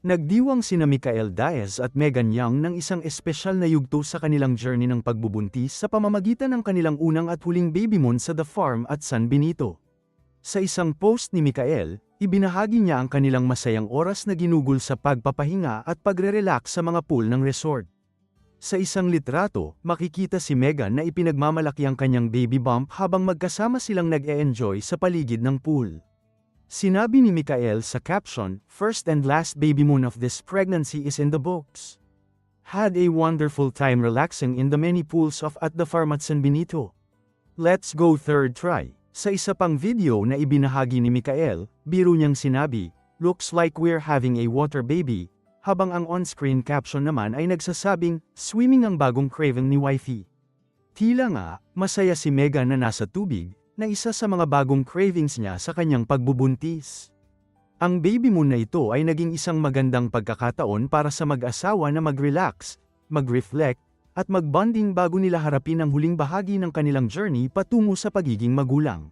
Nagdiwang sina Mikael Diaz at Megan Young ng isang espesyal na yugto sa kanilang journey ng pagbubuntis sa pamamagitan ng kanilang unang at huling baby moon sa The Farm at San Benito. Sa isang post ni Mikael, ibinahagi niya ang kanilang masayang oras na ginugol sa pagpapahinga at pagre-relax sa mga pool ng resort. Sa isang litrato, makikita si Megan na ipinagmamalaki ang kanyang baby bump habang magkasama silang nag-e-enjoy sa paligid ng pool. Sinabi ni Mikael sa caption, First and last baby moon of this pregnancy is in the books. Had a wonderful time relaxing in the many pools of at the farm at San Benito. Let's go third try. Sa isa pang video na ibinahagi ni Mikael, biro niyang sinabi, Looks like we're having a water baby, habang ang on-screen caption naman ay nagsasabing, Swimming ang bagong craving ni wifey. Tila nga, masaya si Megan na nasa tubig, na isa sa mga bagong cravings niya sa kanyang pagbubuntis. Ang baby moon na ito ay naging isang magandang pagkakataon para sa mag-asawa na mag-relax, mag-reflect, at mag-bonding bago nila harapin ang huling bahagi ng kanilang journey patungo sa pagiging magulang.